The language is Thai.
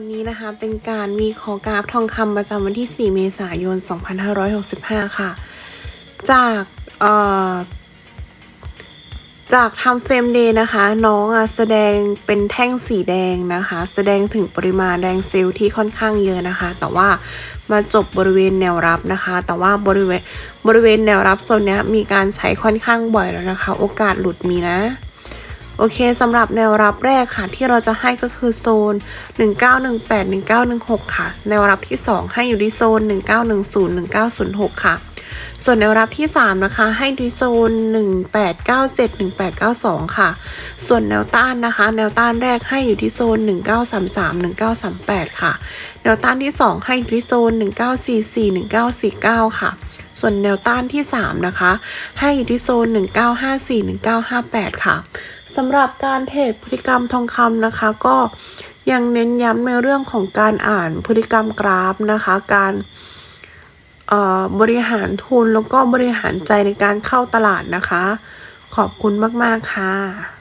วันนี้นะคะเป็นการวีคอกราฟทองคำประจำวันที่ 4 เมษายน 2565 ค่ะ จากเอ่อจากทำเฟรมเดย์นะคะ น้องอะแสดงเป็นแท่งสีแดงนะคะ แสดงถึงปริมาณแรงเซลล์ที่ค่อนข้างเยอะนะคะ แต่ว่ามาจบบริเวณแนวรับนะคะ แต่ว่าบริเวณบริเวณแนวรับโซนนี้มีการใช้ค่อนข้างบ่อยแล้วนะคะ โอกาสหลุดมีนะ โอเคสำหรับแนวรับแรกค่ะ ที่เราจะให้ก็คือโซน 1918 1916 ค่ะ แนวรับที่ 2 ให้อยู่ที่โซน 1910 1906 ค่ะ ส่วนแนวรับที่ 3 นะคะ ให้ที่โซน 1897 1892 ค่ะ ส่วนแนวต้านนะคะ แนวต้านแรกให้อยู่ที่โซน 1933 1938 ค่ะ แนวต้านที่ 2 ให้อยู่ที่โซน 1944 1949 ค่ะส่วนแนวต้านที่ 3 นะคะ ให้อยู่ที่โซน 1954 1958 ค่ะ สำหรับการเทรดพฤติกรรมทองคำนะคะ ก็ยังเน้นย้ำในเรื่องของการอ่านพฤติกรรมกราฟนะคะ การบริหารทุนแล้วก็บริหารใจในการเข้าตลาดนะคะ ขอบคุณมาก ๆ ค่ะ